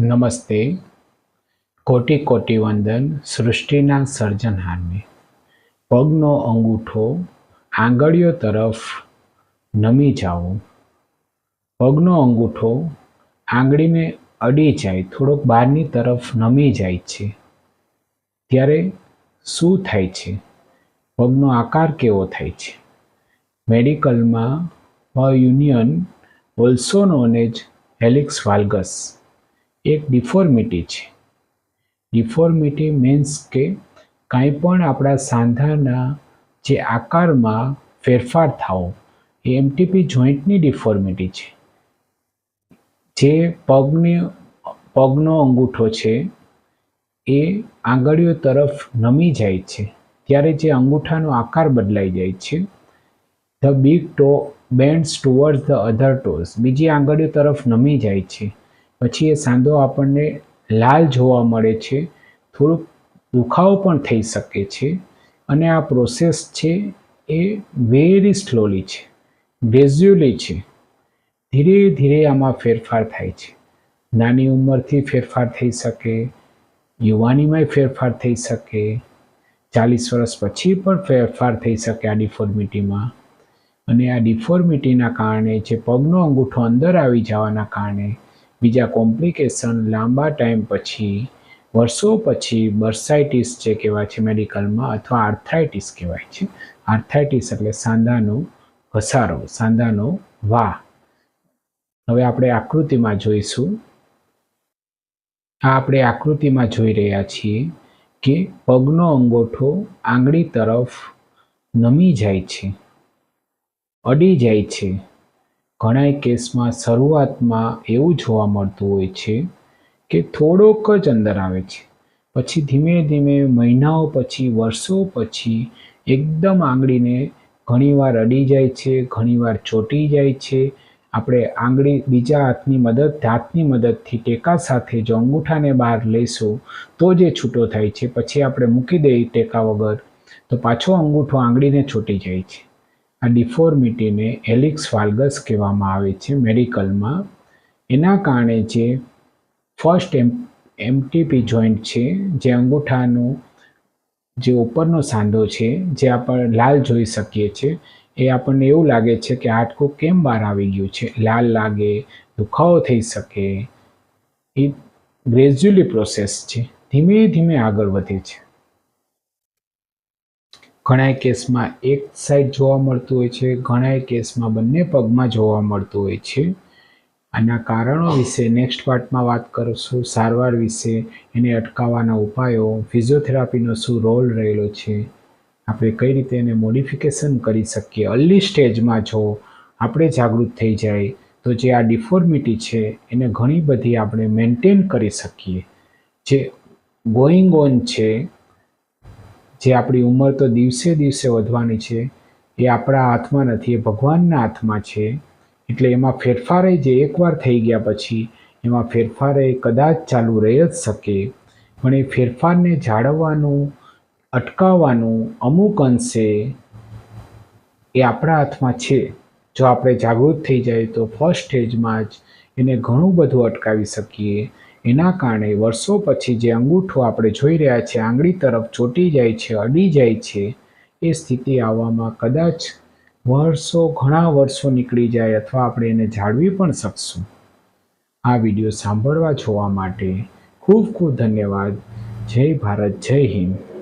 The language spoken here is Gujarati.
નમસ્તે. કોટી કોટી વંદન સૃષ્ટિના સર્જનહારને. પગનો અંગૂઠો આંગળીઓ તરફ નમી જાઓ પગનો અંગૂઠો આંગળીને અડી જાય, થોડોક બહારની તરફ નમી જાય છે. ત્યારે શું થાય છે? પગનો આકાર કેવો થાય છે? મેડિકલમાં અ union also known as helix valgus એક ડિફોર્મિટી છે. ડિફોર્મિટી મીન્સ કે કાંઈ પણ આપણા સાંધાના જે આકારમાં ફેરફાર થાવો એ એમટીપી જોઈન્ટની ડિફોર્મિટી છે. જે પગની, પગનો અંગૂઠો છે, એ આંગળીઓ તરફ નમી જાય છે. ત્યારે જે અંગૂઠાનો આકાર બદલાઈ જાય છે. The big toe bends towards the other toes બીજી આંગળીઓ તરફ નમી જાય છે. પછી એ સાંધો આપણને લાલ જોવા મળે છે. થોડુંક દુખાવો પણ થઈ શકે છે અને આ પ્રોસેસ છે એ વેરી સ્લોલી છે ગ્રેજ્યુઅલી છે. ધીરે ધીરે આમાં ફેરફાર થાય છે. નાની ઉંમરથી ફેરફાર થઈ શકે, યુવાનીમાંય ફેરફાર થઈ શકે, ચાલીસ વર્ષ પછી પણ ફેરફાર થઈ શકે આ ડિફોર્મિટીમાં અને આ ડિફોર્મિટીના કારણે જે પગનો અંગૂઠો અંદર આવી જવાના કારણે બીજા કોમ્પ્લિકેશન લાંબા ટાઈમ પછી, વર્ષો પછી બર્સાઇટિસ જે કહેવાય છે મેડિકલમાં અથવા આર્થરાઇટિસ કહેવાય છે. આર્થરાઇટિસ એટલે સાંધાનો ઘસારો, સાંધાનો વા હવે આપણે આકૃતિમાં જોઈશું. આ આપણે આકૃતિમાં જોઈ રહ્યા છીએ કે પગનો અંગોઠો આંગળી તરફ નમી જાય છે, અડી જાય છે. ઘણા કેસમાં શરૂઆતમાં એવું જોવા મળતું હોય છે કે થોડોક જ અંદર આવે છે. પછી ધીમે ધીમે મહિનાઓ પછી, વર્ષો પછી એકદમ આંગળીને ઘણીવાર અડી જાય છે, ઘણીવાર ચોંટી જાય છે. આપણે આંગળી બીજા હાથની મદદ, હાથની મદદથી ટેકા સાથે જો અંગૂઠાને બહાર લેશું તો જે છૂટો થાય છે. પછી આપણે મૂકી દઈએ ટેકા વગર તો પાછો અંગૂઠો આંગળીને છૂટી જાય છે. આ ડિફોર્મિટીને એલિક્સ ફાલ્ગસ કહેવામાં આવે છે મેડિકલમાં. એના કારણે જે ફર્સ્ટ એમ, એમટીપી જોઈન્ટ છે, જે અંગૂઠાનું જે ઉપરનો સાંધો છે, જે આપણે લાલ જોઈ શકીએ છીએ એ આપણને એવું લાગે છે કે હાડકું કેમ બહાર આવી ગયું છે? લાલ લાગે, દુખાવો થઈ શકે. એ ગ્રેજ્યુઅલી પ્રોસેસ છે. ધીમે ધીમે આગળ વધે છે. ઘણા કેસમાં એક સાઈડ જોવા મળતું હોય છે ઘણા કેસમાં બંને પગમાં જોવા મળતું હોય છે. આના કારણો વિશે નેક્સ્ટ પાર્ટમાં વાત કરીશું. સારવાર વિશે, એને અટકાવવાના ઉપાયો ફિઝિયોથેરાપીનો શું રોલ રહેલો છે, આપણે કઈ રીતે એને મોડિફિકેશન કરી શકીએ. અર્લી સ્ટેજમાં જો આપણે જાગૃત થઈ જાય, તો જે આ ડિફોર્મિટી છે, એને ઘણી બધી આપણે મેન્ટેન કરી શકીએ. જે ગોઈંગ ઓન છે જે આપણી ઉંમર તો દિવસે દિવસે વધવાની છે, એ આપણા હાથમાં નથી, એ ભગવાનના હાથમાં છે. એટલે એમાં ફેરફારે જે એકવાર થઈ ગયા પછી, એમાં ફેરફારે કદાચ ચાલુ રહી જ શકે. પણ એ ફેરફારને જાળવવાનું, અટકાવવાનું અમુક અંશે એ આપણા હાથમાં છે. જો આપણે જાગૃત થઈ જાય તો ફર્સ્ટ સ્ટેજમાં જ એને ઘણું બધું અટકાવી શકીએ. એના કારણે વર્ષો પછી જે અંગૂઠો આપણે જોઈ રહ્યા છીએ, આંગળી તરફ ચોંટી જાય છે, અડી જાય છે, એ સ્થિતિ આવવામાં કદાચ વર્ષો, ઘણા વર્ષો નીકળી જાય અથવા આપણે એને જાળવી પણ શકશું. આ વીડિયો સાંભળવા જોવા માટે ખૂબ ખૂબ ધન્યવાદ. જય ભારત, જય હિન્દ.